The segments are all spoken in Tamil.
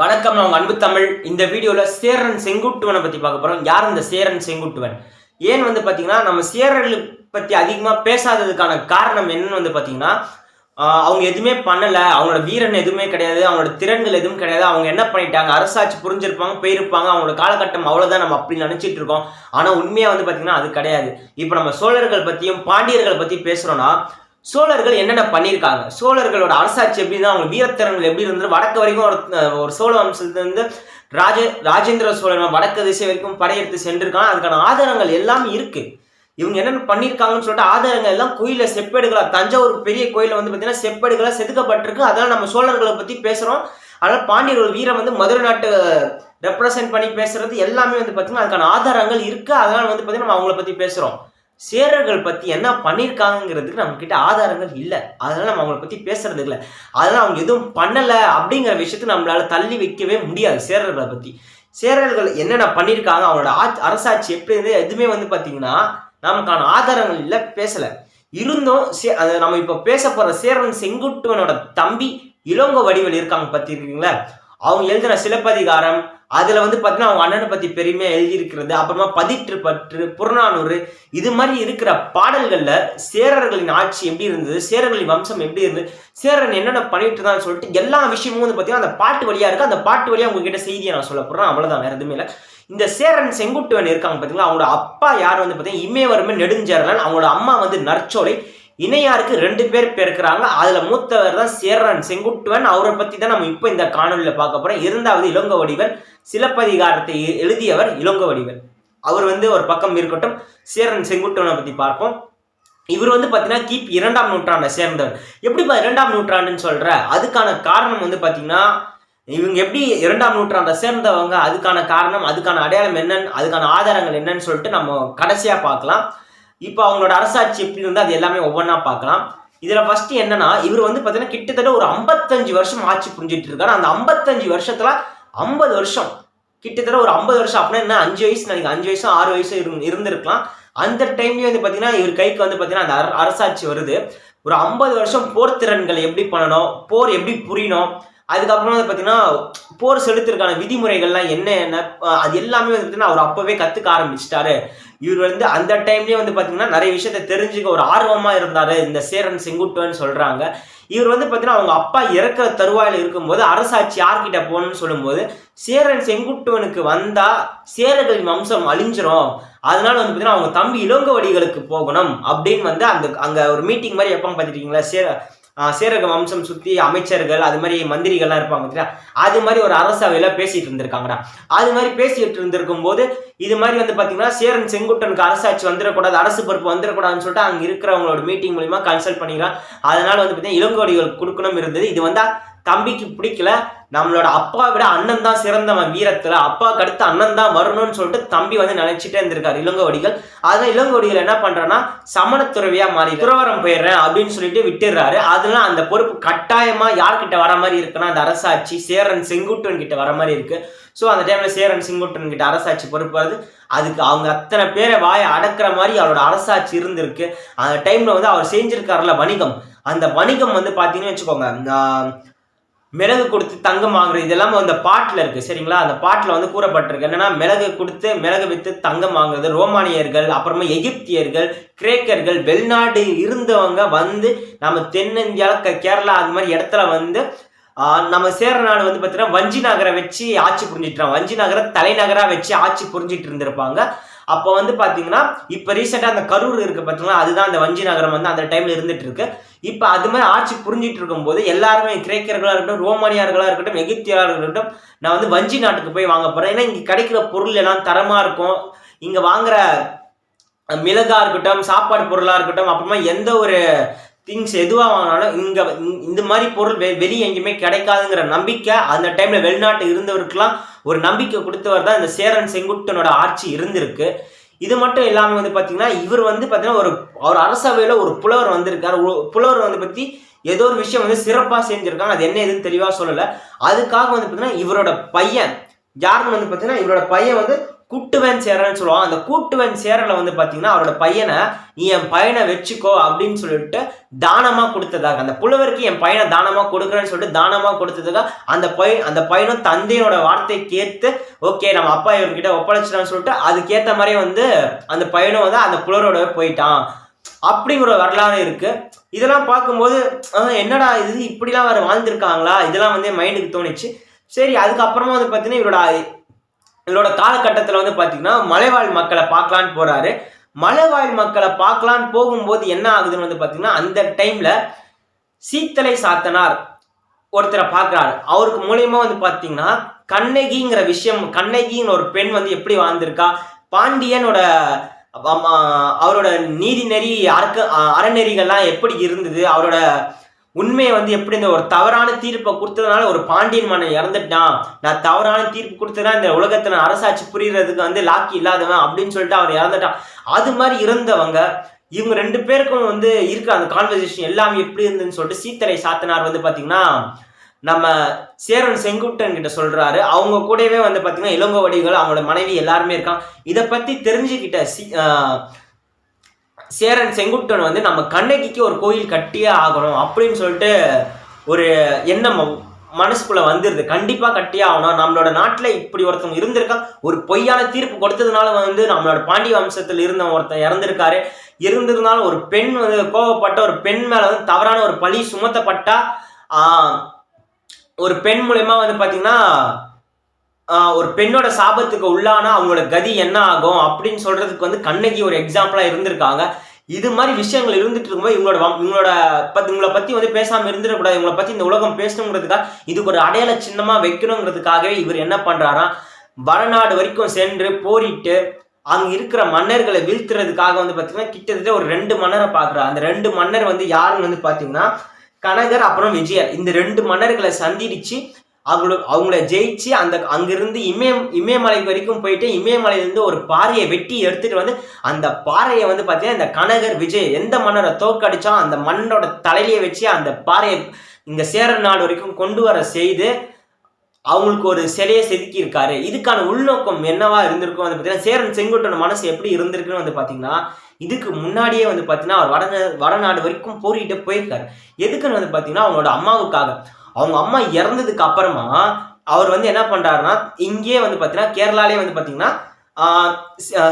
வணக்கம் நான் உங்க அன்பு தமிழ். இந்த வீடியோவில் சேரன் செங்குட்டுவனை பற்றி பார்க்க போகிறோம் யார் இந்த சேரன் செங்குட்டுவன்? ஏன் வந்து பார்த்தீங்கன்னா நம்ம சேரர்கள் பற்றி அதிகமாக பேசாததுக்கான காரணம் என்னன்னு வந்து பார்த்தீங்கன்னா அவங்க எதுவுமே பண்ணலை. அவங்களோட வீரன் எதுவுமே கிடையாது. அவங்களோட திறன்கள் எதுவும் கிடையாது. அவங்க என்ன பண்ணிட்டாங்க? அரசாட்சி புரிஞ்சிருப்பாங்க போயிருப்பாங்க. அவங்களோட காலகட்டம் அவ்வளோதான் நம்ம அப்படி நினச்சிட்டு இருக்கோம். ஆனால் உண்மையாக வந்து பார்த்தீங்கன்னா அது கிடையாது. இப்போ நம்ம சோழர்கள் பற்றியும் பாண்டியர்கள் பற்றி பேசுகிறோன்னா சோழர்கள் என்னென்ன பண்ணியிருக்காங்க? சோழர்களோட அரசாட்சி எப்படி தான் அவங்க வீரத்திறன்கள் எப்படி இருந்தது? வடக்கு வரைக்கும் ஒரு ஒரு சோழ வம்சத்துலேருந்து ராஜ ராஜேந்திர சோழன் வடக்கு திசை வரைக்கும் படையெடுத்து சென்றிருக்காங்க அதுக்கான ஆதாரங்கள் எல்லாமே இருக்குது இவங்க என்னென்ன பண்ணியிருக்காங்கன்னு சொல்லிட்டு ஆதாரங்கள் எல்லாம் கோயிலில் செப்பேடுகளாக தஞ்சாவூர் பெரிய கோயிலில் வந்து பார்த்தீங்கன்னா செப்பேடுகளாக செதுக்கப்பட்டிருக்கு. அதெல்லாம் நம்ம சோழர்களை பற்றி பேசுகிறோம் அதனால் பாண்டியர்கள் வீரம் வந்து மதுரை நாட்டு ரெப்ரசன்ட் பண்ணி பேசுறது எல்லாமே வந்து பார்த்தீங்கன்னா அதுக்கான ஆதாரங்கள் இருக்குது அதனால் வந்து பார்த்தீங்கன்னா நம்ம அவங்கள பற்றி பேசுகிறோம் சேரர்கள் பற்றி என்ன பண்ணியிருக்காங்கிறதுக்கு நம்மக்கிட்ட ஆதாரங்கள் இல்லை. அதனால் நம்ம அவங்கள பற்றி பேசுறது இல்லை. அதனால் அவங்க எதுவும் பண்ணலை அப்படிங்கிற விஷயத்தை நம்மளால் தள்ளி வைக்கவே முடியாது சேரர்களை பற்றி சேரர்கள் என்னென்ன பண்ணியிருக்காங்க அவங்களோட ஆட்சி அரசாட்சி எப்படி இருந்து எதுவுமே வந்து பார்த்தீங்கன்னா நமக்கான ஆதாரங்கள் இல்லை பேசலை. இருந்தும் சே- அதை நம்ம இப்போ பேச போகிற சேரன் செங்குட்டுவனோட தம்பி இளங்கோ வடிவில் இருக்காங்க பார்த்திருக்கீங்களா அவங்க எழுதின சிலப்பதிகாரம் அதுல வந்து பார்த்தீங்கன்னா அவங்க அண்ணனை பத்தி பெருமையா எழுதியிருக்கிறது அப்புறமா பதிற்று பற்று புறநானூறு இது மாதிரி இருக்கிற பாடல்கள்ல சேரர்களின் ஆட்சி எப்படி இருந்தது சேரர்களின் வம்சம் எப்படி இருந்தது சேரன் என்னென்ன பண்ணிட்டு இருந்தான்னு சொல்லிட்டு எல்லா விஷயமும் வந்து பார்த்தீங்கன்னா அந்த பாட்டு வழியா இருக்கு. அந்த பாட்டு வழியா உங்ககிட்ட செய்தியை நான் சொல்ல போறேன். அவ்வளவுதான் வேற எதுவுமே இல்லை. இந்த சேரன் செங்குட்டுவன் இருக்காங்க பார்த்தீங்களா அவங்களோட அப்பா யார் வந்து பார்த்தீங்கன்னா இமயவர்மன் நெடுஞ்சேரலன் அவங்களோட அம்மா வந்து நற்சோலை. இணையாருக்கு ரெண்டு பேர் பிறக்கிறாங்க அதுல மூத்தவர் தான் சேரன் செங்குட்டுவன். அவரை பத்தி தான் நம்ம இப்போ இந்த காணொலியில பார்க்க போறோம். இளங்க வடிவன் சிலப்பதிகாரத்தை எழுதியவர் இளங்க வடிவன் அவர் வந்து ஒரு பக்கம் இருக்கட்டும் சேரன் செங்குட்டுவனை பத்தி பார்ப்போம். இவர் வந்து பார்த்தீங்கன்னா கிபி இரண்டாம் நூற்றாண்டை சேர்ந்தவர். எப்படிப்பா இரண்டாம் நூற்றாண்டுன்னு சொல்ற? அதுக்கான காரணம் வந்து பார்த்தீங்கன்னா இவங்க எப்படி இரண்டாம் நூற்றாண்டை சேர்ந்தவங்க? அதுக்கான காரணம் அதுக்கான அடையாளம் என்னன்னு அதுக்கான ஆதாரங்கள் என்னன்னு சொல்லிட்டு நம்ம கடைசியா பார்க்கலாம். இப்போ அவங்களோட அரசாட்சி எப்படி இருந்தால் அது எல்லாமே ஒவ்வொன்றா பார்க்கலாம். இதுல ஃபர்ஸ்ட் என்னன்னா இவர் வந்து பார்த்தீங்கன்னா கிட்டத்தட்ட ஒரு ஐம்பத்தஞ்சு வருஷம் ஆட்சி புரிஞ்சிட்டு இருக்காரு. அந்த ஐம்பத்தஞ்சு வருஷத்துல ஐம்பது வருஷம் கிட்டத்தட்ட ஒரு ஐம்பது வருஷம் அப்படின்னா என்ன? அஞ்சு வயசு நினைக்கிறேன். அஞ்சு வயசு ஆறு வயசு இரு இருந்திருக்கலாம். அந்த டைம்லயே வந்து பார்த்தீங்கன்னா இவர் கைக்கு வந்து பார்த்தீங்கன்னா அந்த அர- அரசாட்சி வருது. ஒரு ஐம்பது வருஷம் போர் திறன்கள் எப்படி பண்ணணும் போர் எப்படி புரியணும் அதுக்கப்புறம் வந்து பார்த்தீங்கன்னா போர் செலுத்துறதுக்கான விதிமுறைகள்லாம் என்ன என்ன அது எல்லாமே வந்து பார்த்தீங்கன்னா அவர் அப்பவே கற்றுக்க ஆரம்பிச்சிட்டாரு. இவர் வந்து அந்த டைம்லயே வந்து பார்த்தீங்கன்னா நிறைய விஷயத்த தெரிஞ்சுக்க ஒரு ஆர்வமா இருந்தாரு. இந்த சேரன் செங்குட்டுவன் சொல்றாங்க. இவர் வந்து பார்த்தீங்கன்னா அவங்க அப்பா இறக்க தருவாயில இருக்கும்போது அரசாட்சி யார்கிட்ட போகணும்னு சொல்லும்போது சேரன் செங்குட்டுவனுக்கு வந்தா சேரர்களின் வம்சம் அழிஞ்சிரும். அதனால வந்து பார்த்தீங்கன்னா அவங்க தம்பி இளங்கோவடிகளுக்கு போகணும் அப்படின்னு வந்து அந்த அங்க ஒரு மீட்டிங் மாதிரி எப்போ பார்த்துருக்கீங்களா சேர சேரக வம்சம் சுத்தி அமைச்சர்கள் அது மாதிரி மந்திரிகள்லாம் இருப்பாங்க பார்த்தீங்களா அது மாதிரி ஒரு அரசவையில பேசிட்டு இருந்திருக்காங்கடா. அது மாதிரி பேசிட்டு இருந்திருக்கும் போது இது மாதிரி வந்து பாத்தீங்கன்னா சேரன் செங்குட்டனுக்கு அரசாட்சி வந்துடக்கூடாது அரசு பொறுப்பு வந்துடக்கூடாதுன்னு சொல்லிட்டு அங்க இருக்கிறவங்களோட மீட்டிங் மூலியமா கன்சல்ட் பண்ணிக்கலாம். அதனால வந்து பாத்தீங்கன்னா இளங்கோடிகள் கொடுக்கணும் இருந்தது. இது வந்தா தம்பிக்கு பிடிக்கல. நம்மளோட அப்பா விட அண்ணன் தான் சிறந்தவன் வீரத்துல. அப்பாவுக்கு அடுத்து அண்ணன் தான் வரணும்னு சொல்லிட்டு தம்பி வந்து நினைச்சிட்டே இருந்திருக்காரு இளங்கோவடிகள் அதான் இளங்கோவடிகள் என்ன பண்றான்னா சமணத்துறவியா மாறி துறவரம் போயிடுறேன் அப்படின்னு சொல்லிட்டு விட்டுடுறாரு. அதெல்லாம் அந்த பொறுப்பு கட்டாயமா யார்கிட்ட வர மாதிரி இருக்குன்னா அந்த அரசாட்சி சேரன் செங்குட்டன் கிட்ட வர மாதிரி இருக்கு. ஸோ அந்த டைம்ல சேரன் செங்குட்டன் கிட்ட அரசாட்சி பொறுப்பு வருது. அதுக்கு அவங்க அத்தனை பேரை வாயை அடக்குற மாதிரி அவரோட அரசாட்சி இருந்திருக்கு. அந்த டைம்ல வந்து அவர் செஞ்சிருக்காருல வணிகம். அந்த வணிகம் வந்து பாத்தீங்கன்னு வச்சுக்கோங்க மிளகு கொடுத்து தங்கம் வாங்குறது இதெல்லாம் அந்த பாட்டில் இருக்கு சரிங்களா? அந்த பாட்டில் வந்து கூறப்பட்டிருக்கு. என்னன்னா மிளகு கொடுத்து மிளகு வித்து தங்கம் வாங்குறது ரோமானியர்கள் அப்புறமா எகிப்தியர்கள் கிரேக்கர்கள் வெளிநாடு இருந்தவங்க வந்து நம்ம தென்னிந்தியாவில் க- கேரளா அது மாதிரி இடத்துல வந்து நம்ம சேர நாடு வந்து பார்த்தீங்கன்னா வஞ்சி நகரை வச்சு ஆட்சி புரிஞ்சிட்டு வஞ்சி நகரை தலைநகராக வச்சு ஆட்சி புரிஞ்சிட்டு இருந்திருப்பாங்க. அப்போ வந்து பார்த்தீங்கன்னா இப்போ ரீசெண்டாக அந்த கரூர் இருக்கு பார்த்தீங்களா அதுதான் அந்த வஞ்சி நகரம் வந்து அந்த டைமில் இருந்துட்டு இருக்கு இப்போ அது மாதிரி ஆட்சி புரிஞ்சிட்டு இருக்கும்போது எல்லாருமே கிரேக்கர்களாக இருக்கட்டும் ரோமானியர்களாக இருக்கட்டும் எகிப்தியராக இருக்கட்டும் நான் வந்து வஞ்சி நாட்டுக்கு போய் வாங்க போகிறேன் ஏன்னா இங்கே கிடைக்கிற பொருள் எல்லாம் தரமாக இருக்கும். இங்கே வாங்குற மிளகா இருக்கட்டும் சாப்பாடு பொருளாக இருக்கட்டும் அப்புறமா எந்த ஒரு திங்ஸ் எதுவாக வாங்கினாலும் இங்கே இந்த- மாதிரி பொருள் வெ வெளியே எங்கேயுமே கிடைக்காதுங்கிற நம்பிக்கை அந்த டைமில் வெளிநாட்டு இருந்தவருக்கெல்லாம் ஒரு நம்பிக்கை கொடுத்தவர் தான் இந்த சேரன் செங்குட்டனோட ஆட்சி இருந்திருக்கு. இது மட்டும் இல்லாமல் வந்து பார்த்தீங்கன்னா இவர் வந்து பார்த்தீங்கன்னா ஒரு அவர் அரசவையில் ஒரு புலவர் வந்திருக்கார். புலவர் வந்து பற்றி ஏதோ ஒரு விஷயம் வந்து சிறப்பாக செஞ்சுருக்காங்க. அது என்ன எதுன்னு தெளிவாக சொல்லலை. அதுக்காக வந்து பார்த்தீங்கன்னா இவரோட பையன் யாருன்னு வந்து பார்த்தீங்கன்னா இவரோட பையன் வந்து கூட்டுவன் சேரன்னு சொல்லுவான் அந்த கூட்டுவன் சேரல வந்து பார்த்தீங்கன்னா அவரோட பையனை நீ என் பையனை வச்சுக்கோ அப்படின்னு சொல்லிட்டு தானமாக கொடுத்ததாக. அந்த புலவருக்கு என் பையனை தானமாக கொடுக்குறேன்னு சொல்லிட்டு தானமாக கொடுத்ததாக அந்த பையன் அந்த பையனும் தந்தையோட வார்த்தை கேட்டு ஓகே நம்ம அப்பா இவர்கிட்ட ஒப்படைச்சிட்டான்னு சொல்லிட்டு அதுக்கேற்ற மாதிரியே வந்து அந்த பையனும் வந்து அந்த புலவரோட போயிட்டான். அப்படிங்கிற ஒரு வரலாறு இருக்கு. இதெல்லாம் பார்க்கும்போது என்னடா இது? இப்படிலாம் வேற வாழ்ந்திருக்காங்களா? இதெல்லாம் வந்து மைண்டுக்கு தோணுச்சு. சரி அதுக்கப்புறமா வந்து பார்த்தீங்கன்னா இவரோட இவரோட காலகட்டத்தில் வந்து பார்த்தீங்கன்னா மலைவாழ் மக்களை பார்க்கலான்னு போறாரு. மலைவாழ் மக்களை பார்க்கலான்னு போகும்போது என்ன ஆகுதுன்னு வந்து பார்த்தீங்கன்னா அந்த டைம்ல சீத்தலை சாத்தனார் ஒருத்தரை பார்க்குறாரு. அவருக்கு மூலயமா வந்து பார்த்தீங்கன்னா கண்ணகிங்கிற விஷயம் கண்ணகிங்கிற ஒரு பெண் வந்து எப்படி வாழ்ந்திருக்கா? பாண்டியனோட அவரோட நீதி நெறி அறக்க அறநெறிகள்லாம் எப்படி இருந்தது? அவரோட உண்மையை வந்து எப்படி இந்த ஒரு தவறான தீர்ப்பை கொடுத்ததுனால ஒரு பாண்டியன் மன்னன் இறந்துட்டான்? நான் தவறான தீர்ப்பு கொடுத்ததுனா இந்த உலகத்துல அரசாட்சி புரியறதுக்கு வந்து லாக்கி இல்லாதவன் அப்படின்னு சொல்லிட்டு அவர் இறந்துட்டான். அது மாதிரி இருந்தவங்க இவங்க ரெண்டு பேருக்கும் வந்து இருக்க அந்த கான்வர்சேஷன் எல்லாமே எப்படி இருந்ததுன்னு சொல்லிட்டு சீத்தரை சாத்தனார் வந்து பார்த்தீங்கன்னா நம்ம சேரன் செங்குட்டன் கிட்ட சொல்றாரு. அவங்க கூடவே வந்து பாத்தீங்கன்னா இளங்கோவடிகள் அவங்களோட மனைவி எல்லாருமே இருக்கான் இதை பத்தி தெரிஞ்சுக்கிட்ட சி சேரன் செங்குட்டன் வந்து நம்ம கண்ணகிக்கு ஒரு கோயில் கட்டியே ஆகணும் அப்படின்னு சொல்லிட்டு ஒரு எண்ணம் ம- மனசுக்குள்ள வந்துருது. கண்டிப்பா கட்டியே ஆகணும். நம்மளோட நாட்டுல இப்படி ஒருத்தவங்க இருந்திருக்கா? ஒரு பொய்யான தீர்ப்பு கொடுத்ததுனால வந்து நம்மளோட பாண்டிய வம்சத்துல இருந்த ஒருத்தன் இறந்திருக்காரு. இருந்திருந்தாலும் ஒரு பெண் வந்து கோவப்பட்ட ஒரு பெண் மேல வந்து தவறான ஒரு பழி சுமத்தப்பட்டா ஒரு பெண் மூலயமா வந்து பாத்தீங்கன்னா ஒரு பெண்ணோட சாபத்துக்கு உள்ளானா அவங்களோட கதி என்ன ஆகும் அப்படின்னு சொல்றதுக்கு வந்து கண்ணகி ஒரு எக்ஸாம்பிளா இருந்திருக்காங்க. இது மாதிரி விஷயங்கள் இருந்துட்டு இருக்கும்போது இவங்களோட இவங்களோட பத்தி இவங்களை பத்தி வந்து பேசாம இருந்துடக்கூடாது. இவங்களை பத்தி இந்த உலகம் பேசணுங்கிறதுக்காக இதுக்கு ஒரு அடையாள சின்னமா வைக்கணுங்கிறதுக்காகவே இவர் என்ன பண்றாரா வடநாடு வரைக்கும் சென்று போரிட்டு அங்க இருக்கிற மன்னர்களை வீழ்த்துறதுக்காக வந்து பாத்தீங்கன்னா கிட்டத்தட்ட ஒரு ரெண்டு மன்னரை பாக்குறாரு. அந்த ரெண்டு மன்னர் வந்து யாருன்னு வந்து பாத்தீங்கன்னா கனகர் அப்புறம் விஜயர். இந்த ரெண்டு மன்னர்களை சந்திச்சு அவங்கள அவங்கள ஜெயிச்சு அந்த அங்கிருந்து இமய இமயமலை வரைக்கும் போயிட்டு இமயமலையிலிருந்து ஒரு பாறையை வெட்டி எடுத்துட்டு வந்து அந்த பாறையை வந்து பார்த்தீங்கன்னா இந்த கனகர் விஜய் எந்த மன்னரை தோற்கடிச்சா அந்த மன்னோட தலையிலே வச்சு அந்த பாறையை இந்த சேர நாடு வரைக்கும் கொண்டு வர செய்து அவங்களுக்கு ஒரு சிலையை செதுக்கி இருக்காரு இதுக்கான உள்நோக்கம் என்னவா இருந்திருக்கும் வந்து பார்த்தீங்கன்னா சேரன் செங்குட்டோட மனசு எப்படி இருந்திருக்குன்னு வந்து பார்த்தீங்கன்னா இதுக்கு முன்னாடியே வந்து பார்த்தீங்கன்னா அவர் வட வடநாடு வரைக்கும் போரிட்டு போயிருக்காரு. எதுக்குன்னு வந்து பார்த்தீங்கன்னா அவங்களோட அம்மாவுக்காக. அவங்க அம்மா இறந்ததுக்கு அப்புறமா அவர் வந்து என்ன பண்ணுறாருன்னா இங்கேயே வந்து பார்த்தீங்கன்னா கேரளாலே வந்து பார்த்தீங்கன்னா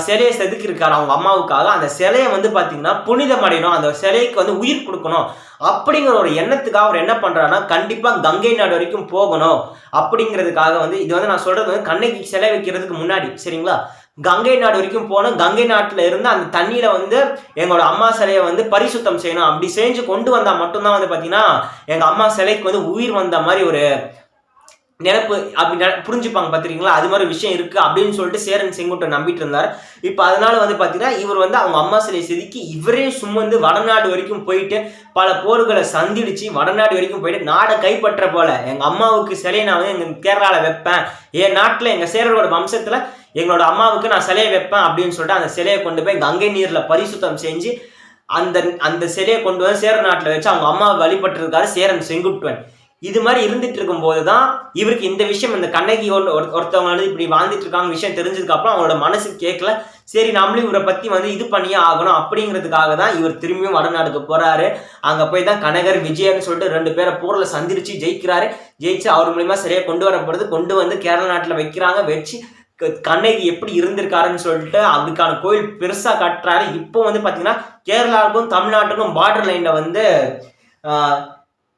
சிலையை செதுக்கியிருக்காரு அவங்க அம்மாவுக்காக. அந்த சிலையை வந்து பார்த்தீங்கன்னா புனிதமடையணும் அந்த சிலைக்கு வந்து உயிர் கொடுக்கணும். அப்படிங்கிற ஒரு எண்ணத்துக்காக அவர் என்ன பண்றாருன்னா கண்டிப்பாக கங்கை நாடு வரைக்கும் போகணும். அப்படிங்கிறதுக்காக வந்து இது வந்து நான் சொல்கிறது வந்து கண்ணகி சிலை வைக்கிறதுக்கு முன்னாடி சரிங்களா? கங்கை நாடு வரைக்கும் போனோம். கங்கை நாட்டில் இருந்து அந்த தண்ணியில் வந்து எங்களோட அம்மா சிலையை வந்து பரிசுத்தம் செய்யணும். அப்படி செஞ்சு கொண்டு வந்தால் மட்டும்தான் வந்து பார்த்தீங்கன்னா எங்கள் அம்மா சிலைக்கு வந்து உயிர் வந்த மாதிரி ஒரு நினப்பு அப்படி நெ- புரிஞ்சுப்பாங்க பார்த்துருக்கீங்களா அது மாதிரி விஷயம் இருக்குது அப்படின்னு சொல்லிட்டு சேரன் செங்குட்டன் நம்பிட்டு இருந்தார். இப்போ அதனால வந்து பார்த்தீங்கன்னா இவர் வந்து அவங்க அம்மா சிலையை செதுக்கி இவரே சுமந்து வடநாடு வரைக்கும் போயிட்டு பல போர்களை சந்திடிச்சு வடநாடு வரைக்கும் போயிட்டு நாடை கைப்பற்ற போல எங்கள் அம்மாவுக்கு சிலையை நான் வந்து எங்கள் கேரளாவில் வைப்பேன். என் நாட்டில் எங்கள் சேரரோட வம்சத்தில் எங்களோட அம்மாவுக்கு நான் சிலையை வைப்பேன் அப்படின்னு சொல்லிட்டு அந்த சிலையை கொண்டு போய் கங்கை நீரில் பரிசுத்தம் செஞ்சு அந்த அந்த சிலையை கொண்டு வந்து சேர நாட்டில் வச்சு அவங்க அம்மாவை வழிபட்டிருக்காரு சேரன் செங்குட்டுவன். இது மாதிரி இருந்துட்டு இருக்கும்போது தான் இவருக்கு இந்த விஷயம் இந்த கண்ணகி ஒரு- ஒருத்தவங்க வந்து இப்படி வாழ்ந்துட்டு இருக்காங்க விஷயம் தெரிஞ்சதுக்கு அப்புறம் அவங்களோட மனசு கேட்கல. சரி நம்மளும் இவரை பத்தி வந்து இது பண்ணியே ஆகணும் அப்படிங்கிறதுக்காக தான் இவர் திரும்பியும் வடநாடுக்கு போறாரு. அங்க போய் தான் கனகர் விஜயன்னு சொல்லிட்டு ரெண்டு பேரை போர்ல சந்திரிச்சு ஜெயிக்கிறாரு. ஜெயிச்சு அவர் மூலியமா சரியா கொண்டு வரப்படுது கொண்டு வந்து கேரள நாட்டுல வைக்கிறாங்க வச்சு கண்ணகி எப்படி இருந்திருக்காருன்னு சொல்லிட்டு அதுக்கான கோயில் பெருசா கட்டுறாரு. இப்போ வந்து பாத்தீங்கன்னா கேரளாவுக்கும் தமிழ்நாட்டுக்கும் பார்டர் லைன்ல வந்து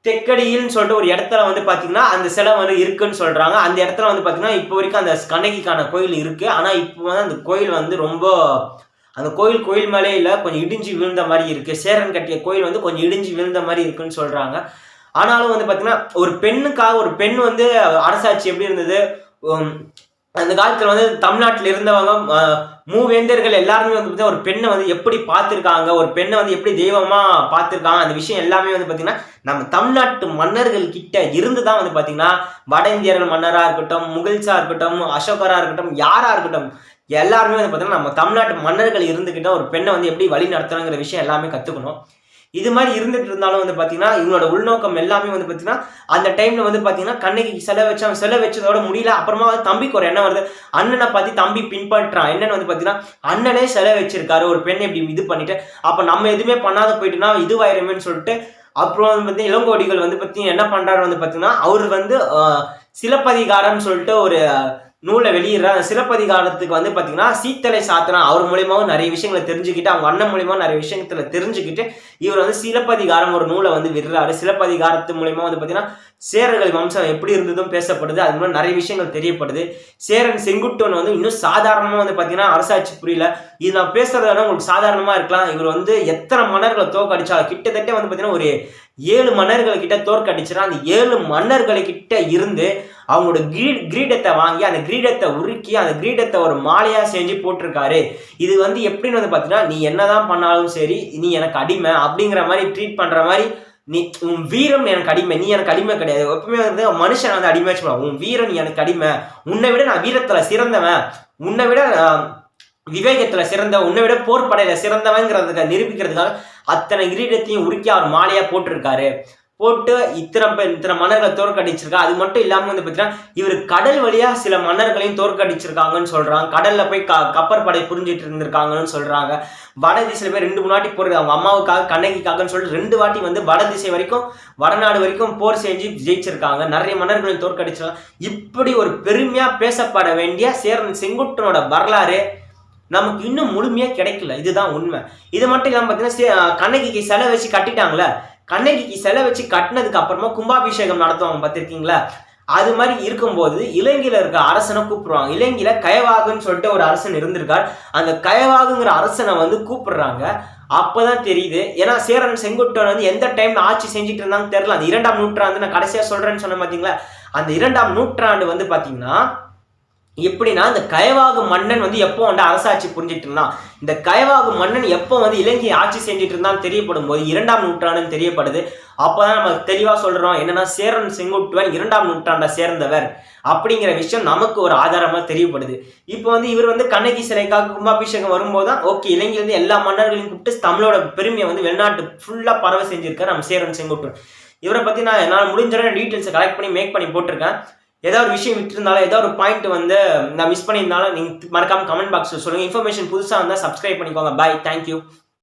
தெக்கடியில்னு சொல்லிட்டு ஒரு இடத்துல வந்து பார்த்தீங்கன்னா அந்த சிலை வந்து இருக்குன்னு சொல்கிறாங்க அந்த இடத்துல வந்து பார்த்தீங்கன்னா இப்போ வரைக்கும் அந்த கண்ணகிக்கான கோயில் இருக்குது ஆனால் இப்போ வந்து அந்த கோயில் வந்து ரொம்ப அந்த கோயில் கோயில் மேலே இல்லை கொஞ்சம் இடிஞ்சு விழுந்த மாதிரி இருக்குது சேரன் கட்டிய கோயில் வந்து கொஞ்சம் இடிஞ்சு விழுந்த மாதிரி இருக்குன்னு சொல்கிறாங்க ஆனாலும் வந்து பார்த்தீங்கன்னா ஒரு பெண்ணுக்காக ஒரு பெண் வந்து அரசாட்சி எப்படி இருந்தது? அந்த காலத்தில் வந்து தமிழ்நாட்டில் இருந்தவங்க மூவேந்தர்கள் எல்லாருமே வந்து பார்த்தீங்கன்னா ஒரு பெண்ணை வந்து எப்படி பார்த்துருக்காங்க ஒரு பெண்ணை வந்து எப்படி தெய்வமாக பார்த்துருக்காங்க அந்த விஷயம் எல்லாமே வந்து பார்த்தீங்கன்னா நம்ம தமிழ்நாட்டு மன்னர்கள் கிட்ட இருந்து தான் வந்து பார்த்தீங்கன்னா வட இந்தியர்கள் மன்னராக இருக்கட்டும் முகல்ஸா இருக்கட்டும் அசோகரா இருக்கட்டும் யாராக இருக்கட்டும் எல்லாருமே வந்து பார்த்தீங்கன்னா நம்ம தமிழ்நாட்டு மன்னர்கள் இருந்துக்கிட்ட ஒரு பெண்ணை வந்து எப்படி வழி நடத்தணுங்கிற விஷயம் எல்லாமே கற்றுக்கணும் இது மாதிரி இருந்துட்டு இருந்தாலும் வந்து பார்த்தீங்கன்னா இவங்களோட உள்நோக்கம் எல்லாமே வந்து பார்த்தீங்கன்னா அந்த டைம்ல வந்து பார்த்தீங்கன்னா கண்ணகி செலவு வச்சு செலவு வச்சதோட முடியல. அப்புறமா வந்து தம்பிக்கு ஒரு எண்ணம் வருது. அண்ணனை பார்த்து தம்பி பின்பற்றான். என்னன்னு வந்து பார்த்தீங்கன்னா அண்ணனே செலவு வச்சிருக்காரு. ஒரு பெண்ணை இப்படி இது பண்ணிட்டு அப்போ நம்ம எதுவுமே பண்ணாத போயிட்டுனா இதுவாயிருமேன்னு சொல்லிட்டு அப்புறம் வந்து பார்த்தீங்கன்னா இளங்கோடிகள் வந்து பார்த்தீங்கன்னா என்ன பண்றாரு வந்து பார்த்தீங்கன்னா அவர் வந்து சிலப்பதிகாரம்னு சொல்லிட்டு ஒரு நூலை வெளியிடுற அந்த சிலப்பதிகாரத்துக்கு வந்து பார்த்தீங்கன்னா சீத்தலை சாத்தனா அவர் மூலியமாகவும் நிறைய விஷயங்களை தெரிஞ்சுக்கிட்டு அவங்க அண்ணன் மூலியமாக நிறைய விஷயத்துல தெரிஞ்சுக்கிட்டு இவர் வந்து சிலப்பதிகாரம் ஒரு நூலை வந்து விடுறாரு. சிலப்பதிகாரத்து மூலியமாக வந்து பார்த்தீங்கன்னா சேரர்கள் வம்சம் எப்படி இருந்ததும் பேசப்படுது. அது மூலம் நிறைய விஷயங்கள் தெரியப்படுது. சேரன் செங்குட்டுவன் வந்து இன்னும் சாதாரணமாக வந்து பார்த்தீங்கன்னா அரசாட்சி புரியல. இது நான் பேசுறதுனா உங்களுக்கு சாதாரணமாக இருக்கலாம். இவர் வந்து எத்தனை மன்னர்களை தோக்கடிச்சா கிட்டத்தட்ட வந்து பார்த்தீங்கன்னா ஒரு ஏழு மன்னர்கள் கிட்ட தோற்கடிச்சிடா அந்த ஏழு மன்னர்களை கிட்ட இருந்து அவங்களோட கிரீட் கிரீடத்தை வாங்கி அந்த கிரீடத்தை உருக்கி அந்த கிரீடத்தை ஒரு மாலையாக செஞ்சு போட்டிருக்காரு. இது வந்து எப்படின்னு வந்து பார்த்தீங்கன்னா நீ என்னதான் பண்ணாலும் சரி நீ எனக்கு அடிமை அப்படிங்கிற மாதிரி ட்ரீட் பண்ணுற மாதிரி நீ உன் வீரம் எனக்கு அடிமை நீ எனக்கு அடிமை கிடையாது. எப்பவுமே வந்து மனுஷன் வந்து அடிமை வச்சுக்கலாம் உன் வீரம் எனக்கு அடிமை. உன்னை விட நான் வீரத்தில் சிறந்தவன். உன்னை விட விவேகத்தில் சிறந்த உன்னை விட போர் படையில் சிறந்தவங்கிறதுக்கு நிரூபிக்கிறதுக்காக அத்தனை கிரீடத்தையும் உருக்கி அவர் மாலையாக போட்டிருக்காரு. போட்டு இத்தனை பேர் இத்தனை மன்னர்களை தோற்கடிச்சிருக்கா? அது மட்டும் இல்லாமல் வந்து பார்த்தீங்கன்னா இவர் கடல் வழியாக சில மன்னர்களையும் தோற்கடிச்சிருக்காங்கன்னு சொல்கிறாங்க கடலில் போய் க கப்பற்படை புரிஞ்சிட்டு இருந்திருக்காங்கன்னு சொல்கிறாங்க வட திசையில் போய் ரெண்டு மூணு வாட்டி போர் அவங்க அம்மாவுக்காக கண்ணகிக்காகன்னு சொல்லிட்டு ரெண்டு வாட்டி வந்து வட திசை வரைக்கும் வடநாடு வரைக்கும் போர் செஞ்சு ஜெயிச்சிருக்காங்க. நிறைய மன்னர்களையும் தோற்கடிச்சிருக்காங்க. இப்படி ஒரு பெருமையாக பேசப்பட வேண்டிய சேரன் செங்குட்டனோட வரலாறு நமக்கு இன்னும் முழுமையாக கிடைக்கல. இதுதான் உண்மை. இது மட்டும் இல்லாமல் பார்த்தீங்கன்னா கண்ணகிக்கு செலவு வச்சு கட்டிட்டாங்களே கண்ணகிக்கு சிலை வச்சு கட்டினதுக்கு அப்புறமா கும்பாபிஷேகம் நடத்துவாங்க பார்த்துருக்கீங்களா? அது மாதிரி இருக்கும்போது இலங்கையில் இருக்க அரசனை கூப்பிடுவாங்க. இலங்கையில் கயவாகுன்னு சொல்லிட்டு ஒரு அரசன் இருந்திருக்கார். அந்த கயவாகுங்கிற அரசனை வந்து கூப்பிடுறாங்க. அப்போதான் தெரியுது. ஏன்னா சேரன் செங்குட்டன் வந்து எந்த டைம்ல ஆட்சி செஞ்சுட்டு இருந்தாங்கன்னு தெரியல. அந்த இரண்டாம் நூற்றாண்டு நான் கடைசியாக சொல்கிறேன்னு சொன்னேன் பார்த்தீங்களா அந்த இரண்டாம் நூற்றாண்டு வந்து பார்த்தீங்கன்னா எப்படின்னா இந்த கயவாகு மன்னன் வந்து எப்போ வந்து அரசாட்சி புரிஞ்சிட்டு இருந்தான்? இந்த கயவாகு மன்னன் எப்போ வந்து இலங்கையை ஆட்சி செஞ்சுட்டு இருந்தான் தெரியப்படும் போது இரண்டாம் நூற்றாண்டுன்னு தெரியப்படுது. அப்போதான் நம்ம தெளிவாக சொல்கிறோம் என்னன்னா சேரன் செங்குட்டுவன் இரண்டாம் நூற்றாண்டை சேர்ந்தவர். அப்படிங்கிற விஷயம் நமக்கு ஒரு ஆதாரமாக தெரியப்படுது. இப்போ வந்து இவர் வந்து கண்ணகி சிலைக்காக கும்பாபிஷேகம் வரும்போது தான் ஓகே இலங்கையிலேருந்து எல்லா மன்னர்களையும் கூப்பிட்டு தமிழோட பெருமையை வந்து வெளிநாட்டு ஃபுல்லாக பரவ செஞ்சிருக்கார் நம்ம சேரன் செங்குட்டுவன். இவரை பற்றி நான் என்னால் முடிஞ்ச டீட்டெயில்ஸை கலெக்ட் பண்ணி மேக் பண்ணி போட்டிருக்கேன். ஏதாவது ஒரு விஷயம் விட்டுருந்தாலும் ஏதாவது ஒரு பாயிண்ட் வந்து நான் மிஸ் பண்ணியிருந்தாலும் நீங்கள் மறக்காம கமெண்ட் பாக்ஸில் சொல்லுங்கள் இன்ஃபர்மேஷன் புதுசாக இருந்தால் சப்ஸ்கிரைப் பண்ணிக்கோங்க. Bye thank you